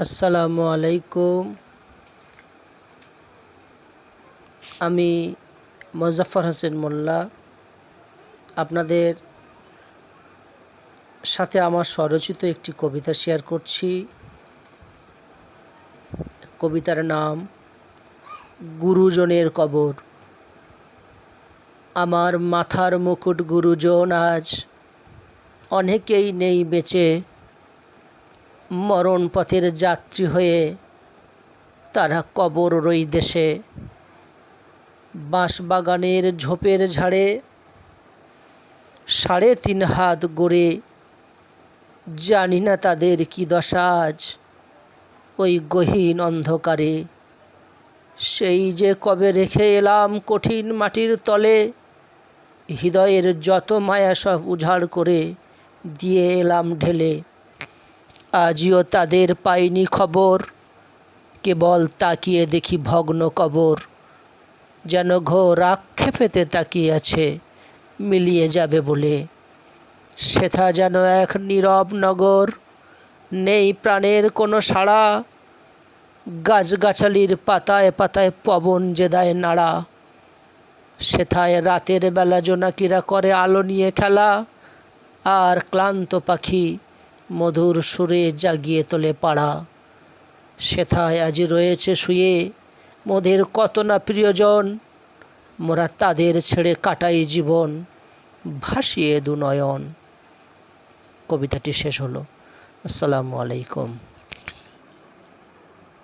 আসসালামু আলাইকুম। আমি মোজাফর হোসেন মোল্লা। আপনাদের সাথে আমার স্বরচিত একটি কবিতা শেয়ার করছি। কবিতার নাম, গুরুজনের কবর। আমার মাথার মুকুট গুরুজন আজ অনেকেই নেই বেঁচে। মরণ পথের যাত্রী হয়ে তারা কবর রই দেশে। বাঁশবাগানের ঝোপের ঝাড়ে সাড়ে তিন হাত গড়ে জানি না তাদের কি আজ ওই গহীন অন্ধকারে। সেই যে কবে রেখে এলাম কঠিন মাটির তলে, হৃদয়ের যত মায়া সব উজাড় করে দিয়ে এলাম ঢেলে। আজও তাদের পাইনি খবর। কেবল তাকিয়ে দেখি ভগ্ন কবর। যেন ঘোর আক্ষেপেতে তাকিয়ে আছে মিলিয়ে যাবে বলে। সেথা যেন এক নীরব নগর, নেই প্রাণের কোনো সাড়া। গাছগাছালির পাতায় পাতায় পবন যে দেয় নাড়া। সেথায় রাতের বেলা জোনাকিরা করে আলো নিয়ে খেলা। আর ক্লান্ত পাখি মধুর সুরে জাগিয়ে তোলে পাড়া। সেথায় আজ রয়েছে শুয়ে মোদের কত না প্রিয়জন, মোরা তাদের ছেড়ে কাটাই জীবন, ভাসিয়ে দুনয়ন কবিতাটি শেষ হলো। আসসালামু আলাইকুম।